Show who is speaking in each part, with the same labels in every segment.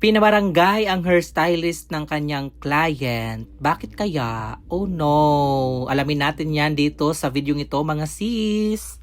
Speaker 1: Pinabarangay ang hairstylist ng kanyang client. Bakit kaya? Oh no! Alamin natin yan dito sa video ito mga sis!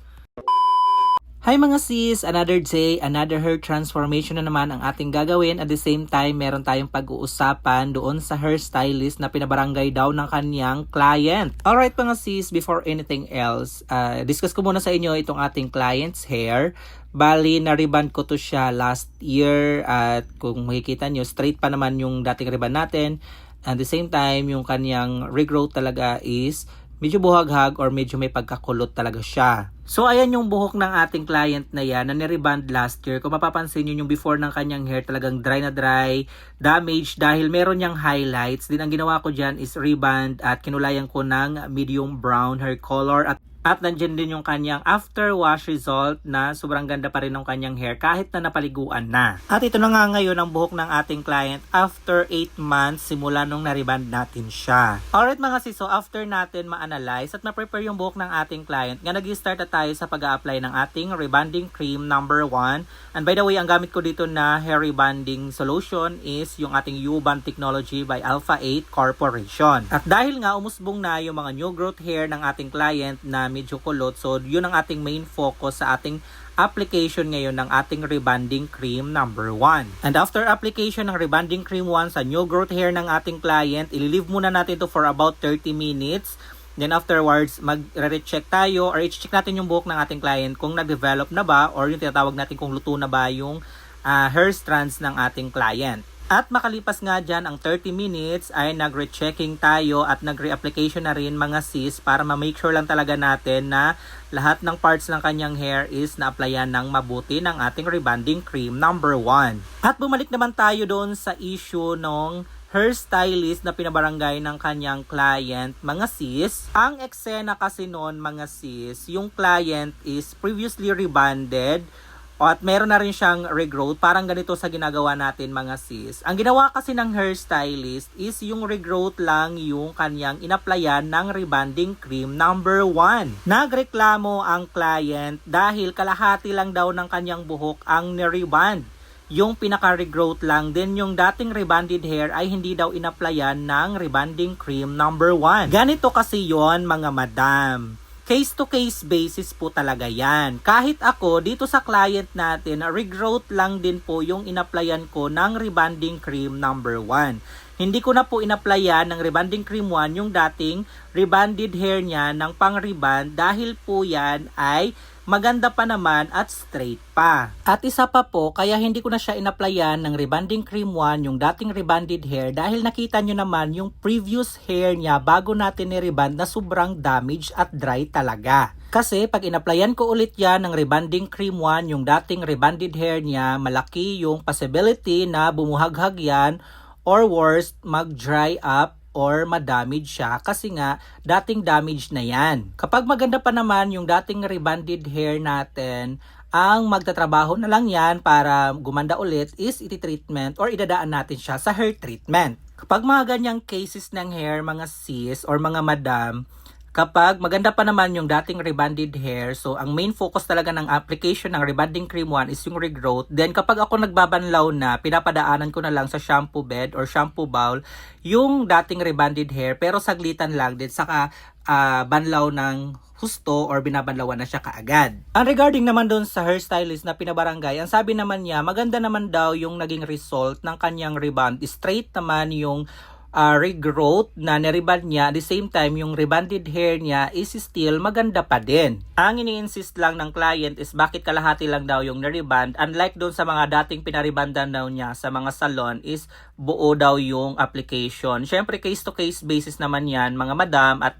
Speaker 1: Hi mga sis! Another day, another hair transformation na naman ang ating gagawin. At the same time, meron tayong pag-uusapan doon sa hairstylist na pinabarangay daw ng kanyang client. Alright mga sis, before anything else, uh, discuss ko muna sa inyo itong ating client's hair. Bali, na-reband ko to siya last year at kung makikita nyo, straight pa naman yung dating reband natin. At the same time, yung kanyang regrowth talaga is medyo buhaghag or medyo may pagkakulot talaga siya. So ayan yung buhok ng ating client na yan na nireband last year. Kung mapapansin nyo yung before ng kanyang hair talagang dry na dry, damage dahil meron niyang highlights. Din ang ginawa ko dyan is reband at kinulayan ko ng medium brown hair color at at nandyan din yung kanyang after wash result na sobrang ganda pa rin ng kanyang hair kahit na napaliguan na. At ito na nga ngayon ang buhok ng ating client after 8 months simula nung nariband natin siya. Alright mga sis, after natin ma-analyze at ma-prepare yung buhok ng ating client, nga nag-start na tayo sa pag-apply ng ating rebonding cream number 1. And by the way, ang gamit ko dito na hair rebonding solution is yung ating U-Bond Technology by Alpha 8 Corporation. At dahil nga umusbong na yung mga new growth hair ng ating client na medyo kulot. So, yun ang ating main focus sa ating application ngayon ng ating rebonding cream number 1. And after application ng rebonding cream 1 sa new growth hair ng ating client, ililive muna natin ito for about 30 minutes. Then afterwards, mag-recheck tayo or i-check natin yung buhok ng ating client kung nag-develop na ba or yung tinatawag natin kung luto na ba yung uh, hair strands ng ating client. At makalipas nga dyan ang 30 minutes ay nag-rechecking tayo at nag-reapplication na rin mga sis para ma-make sure lang talaga natin na lahat ng parts ng kanyang hair is na-applyan ng mabuti ng ating rebonding cream number 1. At bumalik naman tayo doon sa issue ng hairstylist na pinabarangay ng kanyang client, mga sis. Ang eksena kasi noon, mga sis, yung client is previously rebonded at meron na rin siyang regrowth. Parang ganito sa ginagawa natin mga sis. Ang ginawa kasi ng hairstylist is yung regrowth lang yung kanyang inaplayan ng rebonding cream number 1. Nagreklamo ang client dahil kalahati lang daw ng kanyang buhok ang nireband yung pinaka-regrowth lang. Then yung dating rebonded hair ay hindi daw inaplayan ng rebonding cream number 1. Ganito kasi yon mga madam case to case basis po talaga yan. Kahit ako, dito sa client natin, regrowth lang din po yung inaplayan ko ng rebonding cream number 1. Hindi ko na po inaplayan ng rebonding cream 1 yung dating rebonded hair niya ng pang-rebond dahil po yan ay maganda pa naman at straight pa. At isa pa po, kaya hindi ko na siya inaplayan ng rebonding cream 1, yung dating rebonded hair, dahil nakita nyo naman yung previous hair niya bago natin ni-rebond na sobrang damage at dry talaga. Kasi pag inaplayan ko ulit yan ng rebonding cream 1, yung dating rebonded hair niya, malaki yung possibility na bumuhaghag yan or worst, mag-dry up or madamage siya kasi nga dating damage na yan. Kapag maganda pa naman yung dating rebonded hair natin, ang magtatrabaho na lang yan para gumanda ulit is iti-treatment or idadaan natin siya sa hair treatment. Kapag mga ganyang cases ng hair, mga sis or mga madam, Kapag maganda pa naman yung dating rebonded hair, so ang main focus talaga ng application ng rebonding cream 1 is yung regrowth. Then kapag ako nagbabanlaw na, pinapadaanan ko na lang sa shampoo bed or shampoo bowl yung dating rebonded hair pero saglitan lang din saka uh, banlaw ng husto or binabanlawan na siya kaagad. Ang regarding naman doon sa hairstylist na pinabarangay, ang sabi naman niya, maganda naman daw yung naging result ng kanyang rebond. Straight naman yung uh, regrowth na niriband niya, at the same time, yung rebonded hair niya is still maganda pa din. Ang ini-insist lang ng client is bakit kalahati lang daw yung niriband, unlike doon sa mga dating pinaribandan daw niya sa mga salon is buo daw yung application. Siyempre, case-to-case basis naman yan, mga madam, at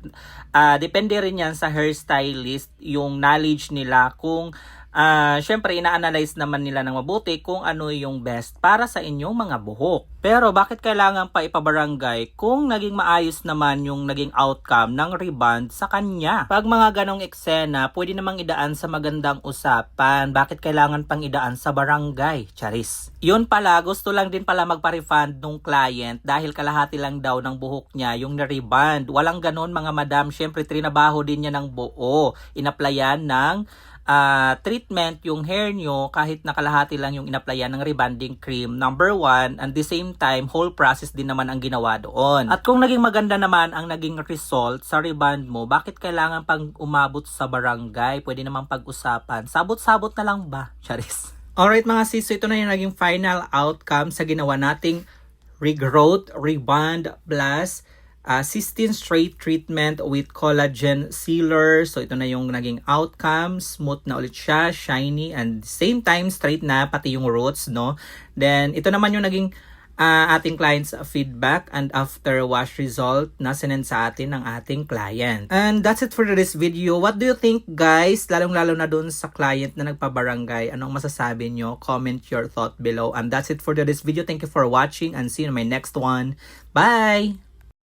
Speaker 1: uh, depende rin yan sa hairstylist, yung knowledge nila kung uh, syempre ina-analyze naman nila ng mabuti kung ano yung best para sa inyong mga buhok. Pero bakit kailangan pa ipabarangay kung naging maayos naman yung naging outcome ng rebond sa kanya? Pag mga ganong eksena, pwede namang idaan sa magandang usapan. Bakit kailangan pang idaan sa barangay? Charis. Yun pala, gusto lang din pala magpa-refund nung client dahil kalahati lang daw ng buhok niya yung na-rebond. Walang ganon mga madam. Syempre, trinabaho din niya ng buo. Inaplayan ng ah, treatment yung hair nyo kahit nakalahati lang yung inaplayan ng rebonding cream. Number one, and the same time, whole process din naman ang ginawa doon. At kung naging maganda naman ang naging result sa rebond mo, bakit kailangan pang umabot sa barangay? Pwede naman pag-usapan. Sabot-sabot na lang ba? Charis. Alright mga sis, so ito na yung naging final outcome sa ginawa nating regrowth, rebond, plus uh, cysteine straight treatment with collagen sealer. So ito na yung naging outcome. Smooth na ulit siya, shiny, and same time straight na pati yung roots, no? Then ito naman yung naging uh, ating client's feedback and after wash result na sinend sa atin ng ating client. And that's it for this video. What do you think guys? Lalong-lalo na dun sa client na nagpabarangay. Anong masasabi nyo? Comment your thought below. And that's it for this video. Thank you for watching and see you in my next one. Bye!